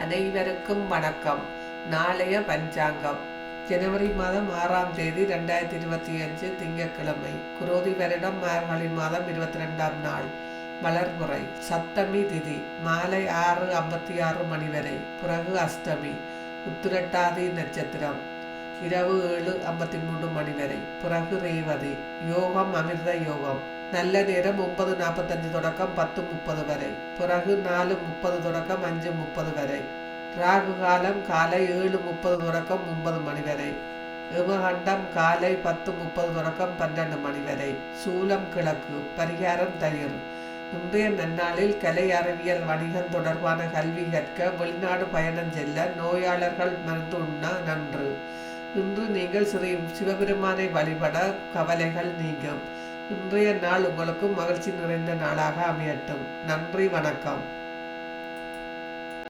அனைவருக்கும் வணக்கம். நாளைய பஞ்சாங்கம். ஜனவரி மாதம் ஆறாம் தேதி ரெண்டாயிரத்தி இருபத்தி அஞ்சு திங்கட்கிழமை. குரோதி வருடம் மார்கழி மாதம் இருபத்தி ரெண்டாம் நாள். வளர்முறை. சப்தமி திதி. மாலை ஆறு ஐம்பத்தி ஆறு மணி வரை. பிறகு அஷ்டமி. உத்திரட்டாதி நட்சத்திரம். இரவு ஏழு ஐம்பத்தி மூன்று மணி வரை பிறகு ரேவதி யோகம் அமிர்த யோகம் நல்ல நேரம் ஒன்பது நாற்பத்தஞ்சு தொடக்கம் பத்து முப்பது வரை பிறகு நாலு முப்பது தொடக்கம் அஞ்சு முப்பது வரை ராகு காலம் காலை ஏழு முப்பது தொடக்கம் ஒன்பது மணி வரை யமகண்டம் காலை பத்து முப்பது தொடக்கம் பன்னெண்டு மணி வரை சூலம் கிழக்கு பரிகாரம் தயிர் இன்றைய நன்னாளில் கலை அறிவியல் வணிகம் தொடர்பான கல்வி கற்க வெளிநாடு பயணம் செல்ல நோயாளர்கள் மருந்து உண்ண நன்று இன்று நீங்கள் ஸ்ரீ சிவபெருமானை வழிபட கவலைகள் நீங்கும். இன்றைய நாள் உங்களுக்கு மகிழ்ச்சி நிறைந்த நாளாக அமையட்டும். நன்றி வணக்கம்.